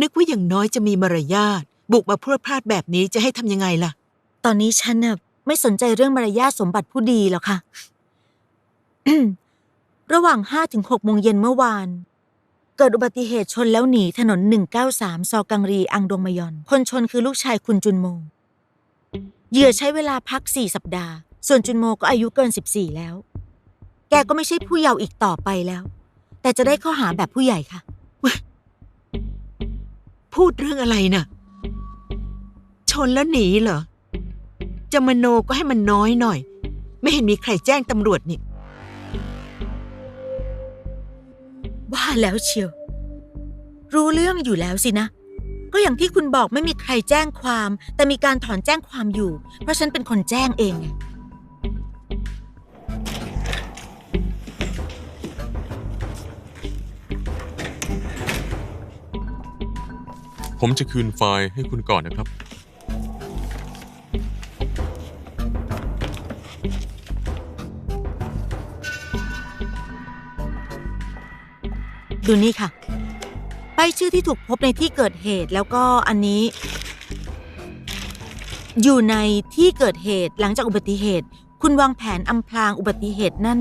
นึกว่าอย่างน้อยจะมีมารยาทบุกมาพรวดพลาดแบบนี้จะให้ทำยังไงล่ะ ตอนนี้ฉันน่ะไม่สนใจเรื่องมารยาทสมบัติผู้ดีหรอกค่ะ ระหว่างห้าถึงหกโมงเย็นเมื่อวาน เกิดอุบัติเหตุชนแล้วหนีถนน 193 ซอกังรี อังดงมยอน คนชนคือลูกชายคุณจุนโม เหยื่อใช้เวลาพัก4สัปดาห์ ส่วนจุนโมก็อายุเกิน 14 แล้ว แกก็ไม่ใช่ผู้เยาว์อีกต่อไปแล้ว แต่จะได้ข้อหาแบบผู้ใหญ่ค่ะ พูดเรื่องอะไรน่ะ ชนแล้วหนีเหรอ จะมโนก็ให้มันน้อยหน่อย ไม่เห็นมีใครแจ้งตำรวจนี่ว่าแล้วเชียว รู้เรื่องอยู่แล้วสินะ ก็อย่างที่คุณบอกไม่มีใครแจ้งความ แต่มีการถอนแจ้งความอยู่ เพราะฉันเป็นคนแจ้งเองไง ผมจะคืนไฟล์ให้คุณก่อนนะครับ ดูนี่ค่ะ ป้ายชื่อที่ถูกพบในที่เกิดเหตุแล้วก็อันนี้ อยู่ในที่เกิดเหตุหลังจากอุบัติเหตุ คุณวางแผนอำพรางอุบัติเหตุนั่น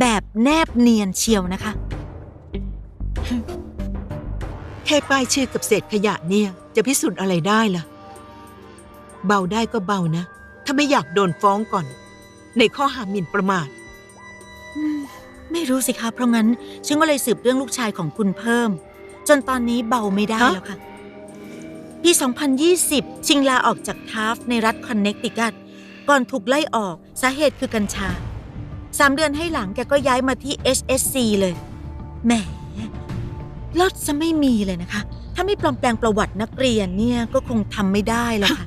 แบบแนบเนียนเชียวนะคะ ค่ป้ายชื่อกับเศษขยะเนี่ย จะพิสูจน์อะไรได้ล่ะ เบาได้ก็เบานะ ถ้าไม่อยากโดนฟ้องก่อน ในข้อหาหมิ่นประมาทอืมไม่รู้สิคะ เพราะงั้น ฉันก็เลยสืบเรื่องลูกชายของคุณเพิ่ม จนตอนนี้เบาไม่ได้ฮะแล้วค่ะ ปี 2020 ชิงลาออกจากทาฟในรัฐคอนเนคติคัตก่อนถูกไล่ออกสาเหตุคือกัญชาสามเดือนให้หลังแกก็ย้ายมาที่ HSC เลยแหม ลดจะไม่มีเลยนะคะ ถ้าไม่ปลอมแปลงประวัตินักเรียนเนี่ยก็คงทำไม่ได้หรอกค่ะ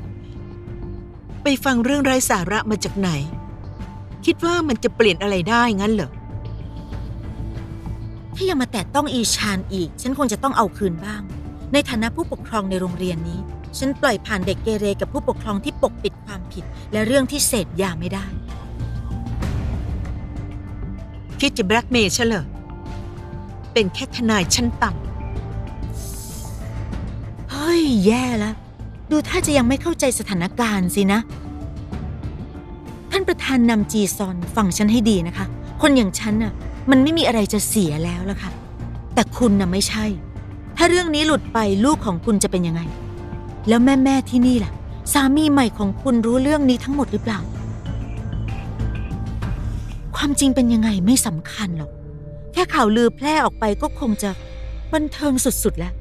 ไปฟังเรื่องไร้สาระมาจากไหน คิดว่ามันจะเปลี่ยนอะไรได้งั้นเหรอ ถ้ายังมาแตะต้องอีชานอีก ฉันคงจะต้องเอาคืนบ้าง ในฐานะผู้ปกครองในโรงเรียนนี้ ฉันปล่อยผ่านเด็กเกเรกับผู้ปกครองที่ปกปิดความผิด และเรื่องที่เสพยาไม่ได้ คิดจะแบล็กเมย์ฉันเหรอ เป็นแค่ทนายชั้นต่ำเฮ้ย แย่แล้ว ดูถ้าจะยังไม่เข้าใจสถานการณ์สินะ ท่านประธานนำจีซอนฟังฉันให้ดีนะคะ คนอย่างฉันน่ะ มันไม่มีอะไรจะเสียแล้วล่ะค่ะ แต่คุณน่ะไม่ใช่ ถ้าเรื่องนี้หลุดไปลูกของคุณจะเป็นยังไง แล้วแม่แม่ที่นี่ล่ะ สามีใหม่ของคุณรู้เรื่องนี้ทั้งหมดหรือเปล่า ความจริงเป็นยังไงไม่สำคัญหรอก แค่ข่าวลือแพร่ออกไปก็คงจะบันเทิงสุดๆแล้ว